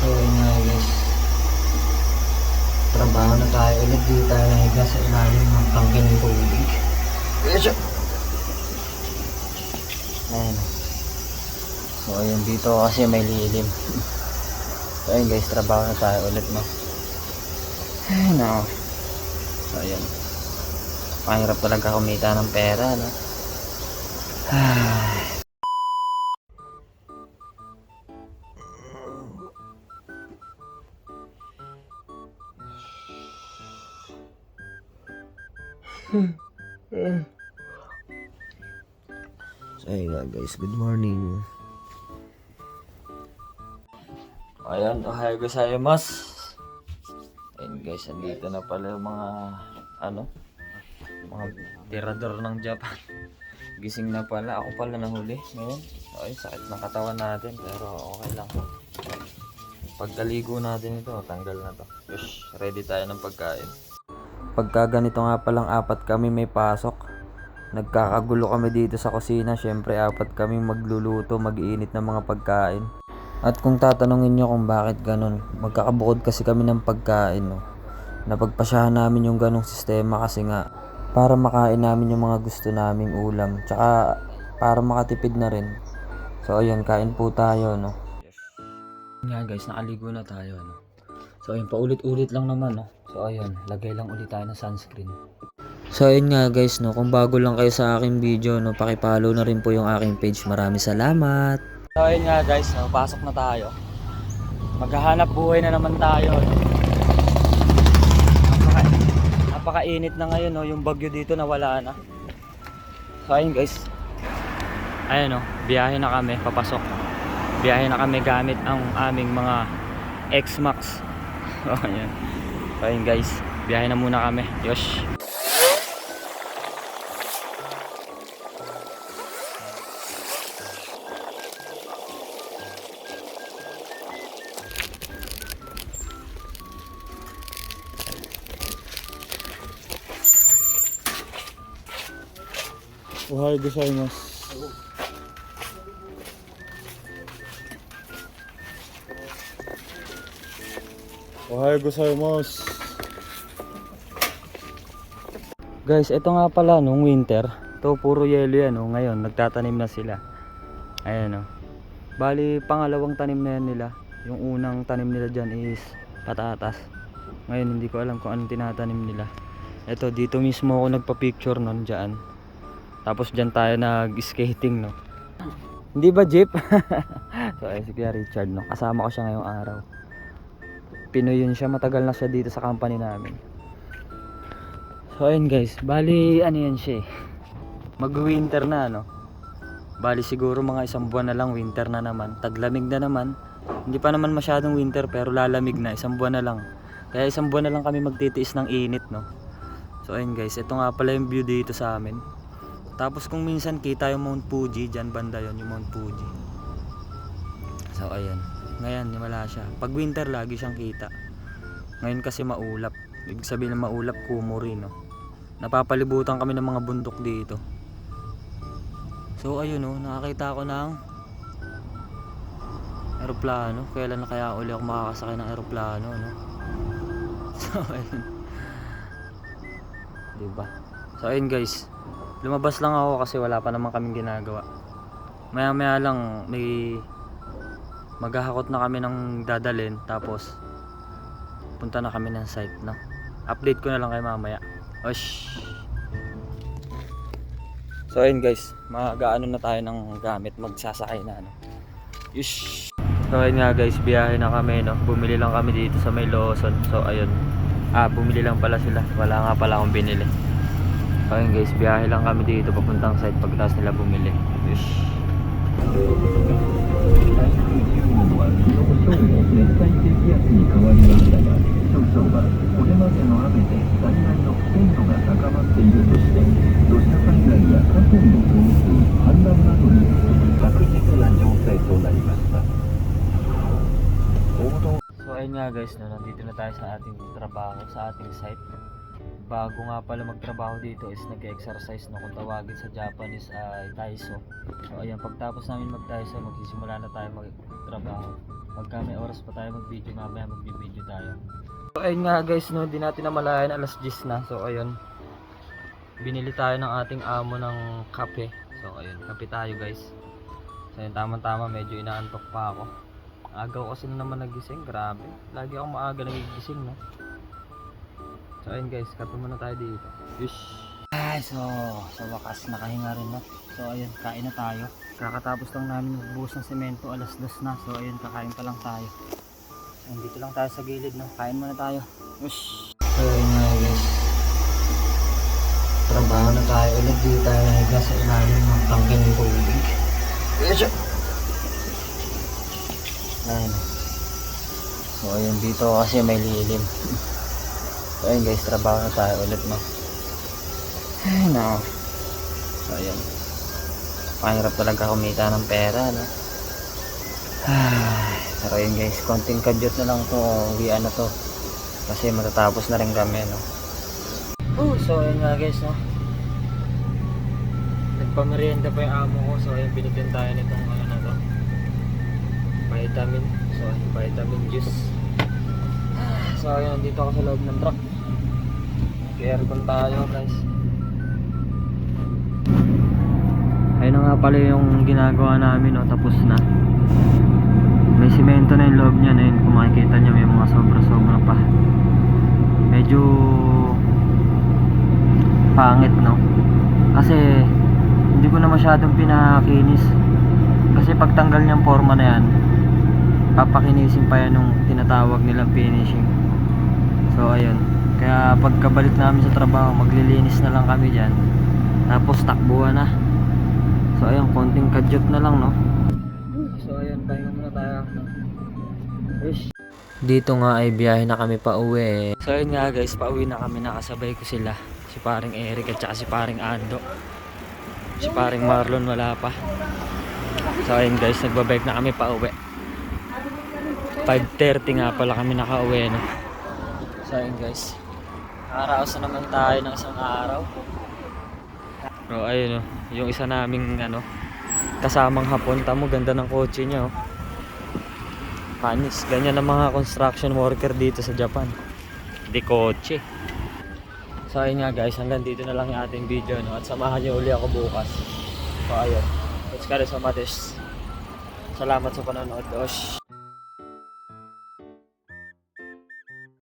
So yun nga guys. Trabaho na tayo ulit dito tayo nahiga sa ilalim ng tangke ng tubig. Yes. Ayan. So ayun dito kasi may lilim. So ayun guys, trabaho na tayo ulit no. Ay no. So ayun. Mahirap talaga kumita ng pera no. Ay. So ayun nga guys, good morning. Ayan, ohayo gozaimasu. Ayun guys, andito na pala yung mga ano, mga tirador ng Japan. Gising na pala, ako pala nahuli ngayon. Ay, sakit ng katawan natin, pero okay lang. Pagkaligo natin ito, tanggal na to. Yes, ready tayo ng pagkain. Pagka ganito nga palang apat kami may pasok, nagkakagulo kami dito sa kusina. Siyempre, apat kami magluluto, mag-iinit ng mga pagkain. At kung tatanungin nyo kung bakit ganun, magkakabukod kasi kami ng pagkain, no. Napagpasyahan namin yung ganong sistema kasi nga, para makain namin yung mga gusto naming ulam. Tsaka, para makatipid na rin. So, ayun, kain po tayo, no. Nga guys, nakaligo na tayo, no. So, ayun, paulit-ulit lang naman, no. So, ayun, lagay lang ulit tayo ng sunscreen. So ayun nga guys no, kung bago lang kayo sa aking video no, paki-follow na rin po yung aking page. Maraming salamat. So ayun nga guys, no, pasok na tayo. Maghahanap buhay na naman tayo. No? Napaka, napakainit na ngayon no, yung bagyo dito nawala na. So ayun guys. Ayun no, biyahe na kami, papasok. Biyahe na kami gamit ang aming mga X-Max. So ayun. So ayun guys, biyahe na muna kami. Yosh. Ohayou gozaimasu. Ohayou gozaimasu. Guys, ito nga pala nung winter, to puro yelo yan oh. Ngayon nagtatanim na sila. Ayan oh. Bali pangalawang tanim na yan nila. Yung unang tanim nila diyan is patatas. Ngayon hindi ko alam kung anong tinatanim nila. Ito dito mismo ako nagpa-picture nun diyan. Tapos diyan tayo nag-skating no. Hindi ba jeep? so ayun si Kuya Richard no. Kasama ko siya ngayong araw. Pinoy yun siya, matagal na siya dito sa company namin. So ayun guys, bali ano yan siya eh. Mag-winter na no. Bali siguro mga isang buwan na lang winter na naman. Taglamig na naman. Hindi pa naman masyadong winter pero lalamig na. Isang buwan na lang. Kaya isang buwan na lang kami magtitiis ng init no. So ayun guys, ito nga pala yung view dito sa amin. Tapos kung minsan kita yung Mount Fuji, dyan banda yon yung Mount Fuji. So ayun. Ngayon wala siya. Pag winter lagi siyang kita. Ngayon kasi maulap. Ibig sabihin na maulap kumuri no. Napapalibutan kami ng mga bundok dito. So ayun oh, nakakita ako ng eroplano. Kailan na kaya uli ako makakasakay ng eroplano no. So ayun. Diba? So ayun guys. Lumabas lang ako kasi wala pa naman kaming ginagawa. Maya maya lang may maghahakot na kami ng dadalhin tapos punta na kami ng site no update ko na lang kay mamaya osh. So ayun guys. Mag-ano na tayo ng gamit magsasakay na ano. Yush. so ayun nga guys. Biyahe na kami no? Bumili lang kami dito sa may Lawson. So ayun. Ah bumili lang pala sila. Wala nga pala akong binili. So ayun guys. Biyahe lang kami dito. Papuntang site. Pagkatapos nila bumili. Yush. Guys, no, nandito na tayo sa ating trabaho, sa ating site. Bago nga pala magtrabaho dito is nag-exercise no, kung tawagin sa Japanese ay Taiso. So ayun, pagtapos namin mag-Taiso, magsisimula na tayo magtrabaho. Pagka may oras pa tayo mag-video, mamaya mag-video tayo. So ayun nga guys, no, di natin namalayan alas 10 na. So ayun, binili tayo ng ating amo ng kape. So ayun, kape tayo guys. So ayun, tama-tama, medyo inaantok pa ako. Agaw kasi na naman nagising, grabe. Lagi ako maaga nagigising, no. So ayun guys, kape muna tayo dito. Yush! Ay, so, sa wakas nakahinga rin, no. So ayun, kain na tayo. Kakatapos lang namin magbuhos ng semento, alas dos na. So ayun, kakain pa lang tayo. Nandito lang tayo sa gilid, no. Kain muna tayo. Ush! So ayun nga guys. Trabaho na tayo ulit. Dito tayo nahiga sa ilalim ng tangke ng tubig. Yes, Ayun. So ayun, dito kasi may lilim. So ayun guys, trabaho na tayo ulit, no. Ay, no. So ayun. Mahirap talaga kumita ng pera, no? Ay, pero yun guys, konting kadyot na lang to, uwian na to. Kasi matatapos na rin kami, no? Oh, so ayun nga guys, no? Nagpamerienda pa yung amo ko, so ayun, binigyan tayo nitong ano na to. Vitamin, so ayun, vitamin juice. So ayun, nandito ako sa loob ng truck. Aircon tayo guys. Ayun nga pala yung ginagawa namin, no? tapos na. May simento na yung loob niya na yun. Kung makikita niyo may mga sobra-sobra pa. Medyo pangit, no? Kasi hindi ko na masyadong pinakinis. Kasi pagtanggal niyang forma na yan, papakinisin pa yan nung tinatawag nilang finishing. So ayun. Kaya pagkabalik namin sa trabaho, maglilinis na lang kami dyan. Tapos takbuhan na. So ayun, konting kadyot na lang, no? So ayun, pahinga muna tayo. Wish. Dito nga ay biyahe na kami pa uwi. So ayun nga guys, pauwi na kami. Nakasabay ko sila. Si paring Eric at saka si paring Ando. Si paring Marlon wala pa. So ayun guys, nagbabike na kami pa uwi. 5.30 nga pala kami nakauwi, no? So ayun guys. Araos na naman tayo ng isang araw. So ayun oh, yung isa naming ano, kasamang hapon, tamo ganda ng kotse niya oh. Panis, ganyan ang mga construction worker dito sa Japan. Di kotse. So ayun nga guys, hanggang dito na lang yung ating video no at samahan niyo uli ako bukas. So ayun. Let's go sa Matis. Salamat sa panonood. Osh.